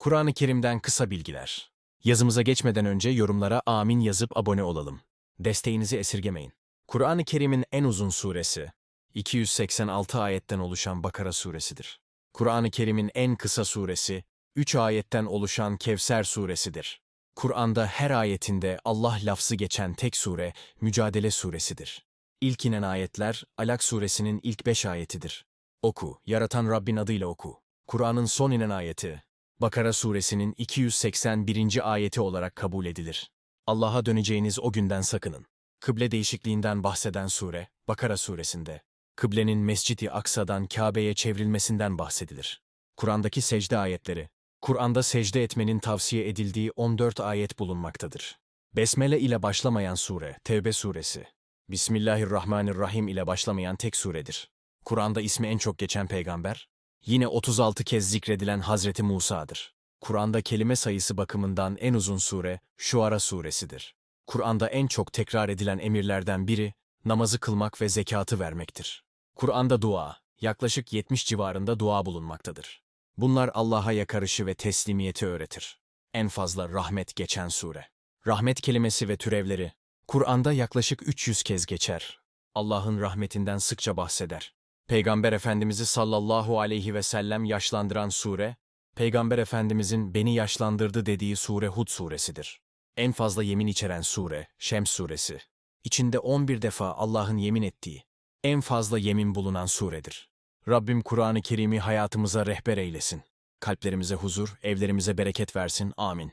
Kur'an-ı Kerim'den kısa bilgiler. Yazımıza geçmeden önce yorumlara amin yazıp abone olalım. Desteğinizi esirgemeyin. Kur'an-ı Kerim'in en uzun suresi, 286 ayetten oluşan Bakara suresidir. Kur'an-ı Kerim'in en kısa suresi, 3 ayetten oluşan Kevser suresidir. Kur'an'da her ayetinde Allah lafzı geçen tek sure, Mücadele suresidir. İlk inen ayetler, Alak suresinin ilk beş ayetidir. Oku, yaratan Rabbin adıyla oku. Kur'an'ın son inen ayeti, Bakara suresinin 281. ayeti olarak kabul edilir. Allah'a döneceğiniz o günden sakının. Kıble değişikliğinden bahseden sure, Bakara suresinde. Kıblenin Mescid-i Aksa'dan Kabe'ye çevrilmesinden bahsedilir. Kur'an'daki secde ayetleri, Kur'an'da secde etmenin tavsiye edildiği 14 ayet bulunmaktadır. Besmele ile başlamayan sure, Tevbe suresi. Bismillahirrahmanirrahim ile başlamayan tek suredir. Kur'an'da ismi en çok geçen peygamber, yine 36 kez zikredilen Hazreti Musa'dır. Kur'an'da kelime sayısı bakımından en uzun sure, Şuara suresidir. Kur'an'da en çok tekrar edilen emirlerden biri, namazı kılmak ve zekatı vermektir. Kur'an'da dua, yaklaşık 70 civarında dua bulunmaktadır. Bunlar Allah'a yakarışı ve teslimiyeti öğretir. En fazla rahmet geçen sure. Rahmet kelimesi ve türevleri, Kur'an'da yaklaşık 300 kez geçer. Allah'ın rahmetinden sıkça bahseder. Peygamber Efendimiz'i sallallahu aleyhi ve sellem yaşlandıran sure, Peygamber Efendimizin beni yaşlandırdı dediği sure Hud suresidir. En fazla yemin içeren sure, Şems suresi. İçinde 11 defa Allah'ın yemin ettiği, en fazla yemin bulunan suredir. Rabbim Kur'an-ı Kerim'i hayatımıza rehber eylesin. Kalplerimize huzur, evlerimize bereket versin. Amin.